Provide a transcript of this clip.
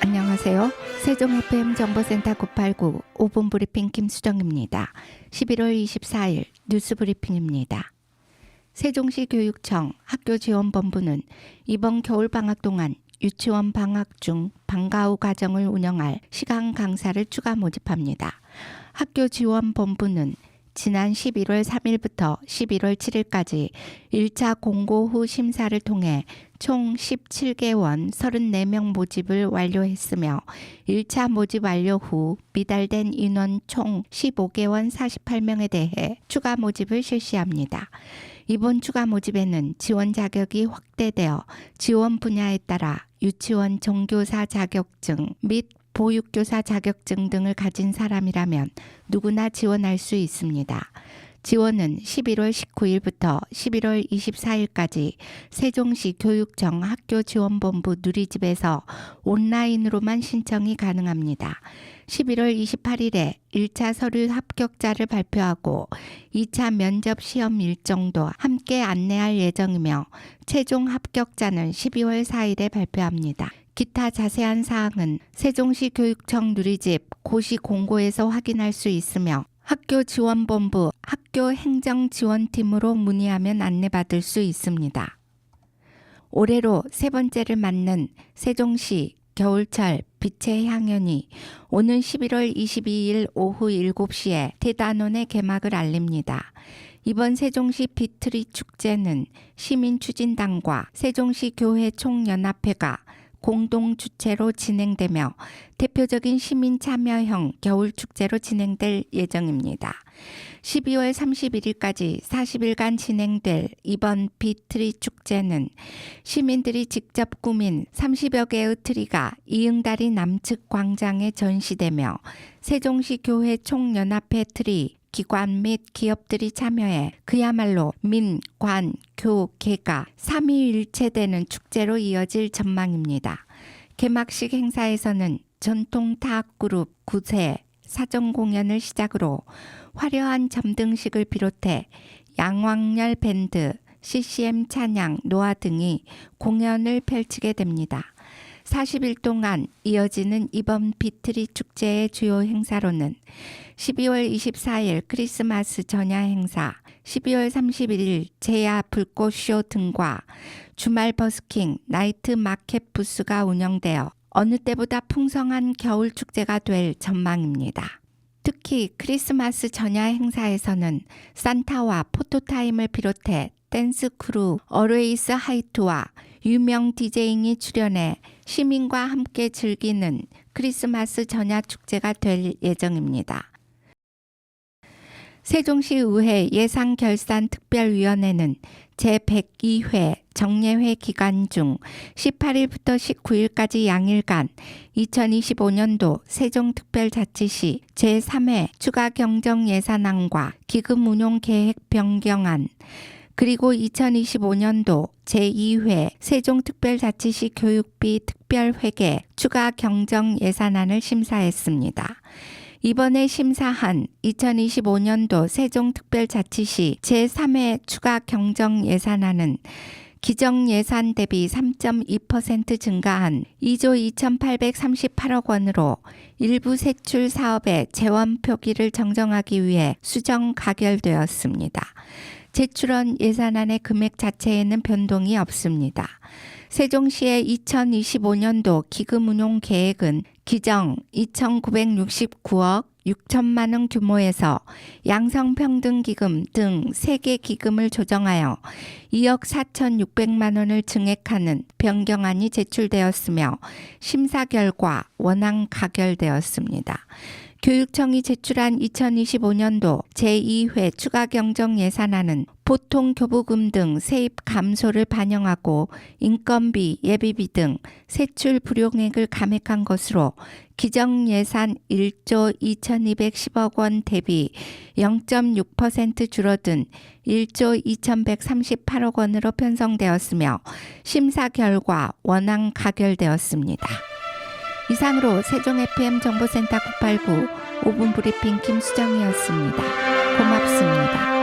안녕하세요. 세종 FM 정보센터 989 5분 브리핑 김수정입니다. 11월 24일 뉴스 브리핑입니다. 세종시 교육청 학교지원본부는 이번 겨울 방학 동안 유치원 방학 중 방과 후 과정을 운영할 시간 강사를 추가 모집합니다. 학교지원본부는 지난 11월 3일부터 11월 7일까지 1차 공고 후 심사를 통해 총 17개원 34명 모집을 완료했으며 1차 모집 완료 후 미달된 인원 총 15개원 48명에 대해 추가 모집을 실시합니다. 이번 추가 모집에는 지원 자격이 확대되어 지원 분야에 따라 유치원 종교사 자격증 및 보육교사 자격증 등을 가진 사람이라면 누구나 지원할 수 있습니다. 지원은 11월 19일부터 11월 24일까지 세종시 교육청 학교지원본부 누리집에서 온라인으로만 신청이 가능합니다. 11월 28일에 1차 서류 합격자를 발표하고 2차 면접 시험 일정도 함께 안내할 예정이며 최종 합격자는 12월 4일에 발표합니다. 기타 자세한 사항은 세종시 교육청 누리집 고시 공고에서 확인할 수 있으며 학교 지원본부 학교 행정지원팀으로 문의하면 안내받을 수 있습니다. 올해로 세 번째를 맞는 세종시 겨울철 빛의 향연이 오는 11월 22일 오후 7시에 대단원의 개막을 알립니다. 이번 세종시 비트리 축제는 시민추진단과 세종시 교회 총연합회가 공동 주최로 진행되며 대표적인 시민 참여형 겨울 축제로 진행될 예정입니다. 12월 31일까지 40일간 진행될 이번 비트리 축제는 시민들이 직접 꾸민 30여 개의 트리가 이응다리 남측 광장에 전시되며 세종시 교회 총연합회 트리 기관 및 기업들이 참여해 그야말로 민, 관, 교, 개가 삼위일체되는 축제로 이어질 전망입니다. 개막식 행사에서는 전통 타악그룹 구세 사전 공연을 시작으로 화려한 점등식을 비롯해 양왕열 밴드, CCM 찬양, 노아 등이 공연을 펼치게 됩니다. 40일 동안 이어지는 이번 비트리 축제의 주요 행사로는 12월 24일 크리스마스 전야 행사, 12월 31일 제야 불꽃쇼 등과 주말 버스킹, 나이트 마켓 부스가 운영되어 어느 때보다 풍성한 겨울 축제가 될 전망입니다. 특히 크리스마스 전야 행사에서는 산타와 포토타임을 비롯해 댄스 크루 어레이스 하이트와 유명 디제잉이 출연해 시민과 함께 즐기는 크리스마스 전야 축제가 될 예정입니다. 세종시의회 예산결산특별위원회는 제102회 정례회 기간 중 18일부터 19일까지 양일간 2025년도 세종특별자치시 제3회 추가 경정 예산안과 기금 운용 계획 변경안 그리고 2025년도 제2회 세종특별자치시 교육비 특별회계 추가 경정 예산안을 심사했습니다. 이번에 심사한 2025년도 세종특별자치시 제3회 추가 경정 예산안은 기정 예산 대비 3.2% 증가한 2조 2,838억 원으로 일부 세출 사업의 재원 표기를 정정하기 위해 수정 가결되었습니다. 제출원 예산안의 금액 자체에는 변동이 없습니다. 세종시의 2025년도 기금 운용 계획은 기정 2,969억 6천만 원 규모에서 양성평등기금 등 3개 기금을 조정하여 2억 4,600만 원을 증액하는 변경안이 제출되었으며 심사 결과 원안 가결되었습니다. 교육청이 제출한 2025년도 제2회 추가 경정 예산안은 보통 교부금 등 세입 감소를 반영하고 인건비, 예비비 등 세출 불용액을 감액한 것으로 기정 예산 1조 2210억 원 대비 0.6% 줄어든 1조 2138억 원으로 편성되었으며 심사 결과 원안 가결되었습니다. 이상으로 세종 FM 정보센터 989 5분 브리핑 김수정이었습니다. 고맙습니다.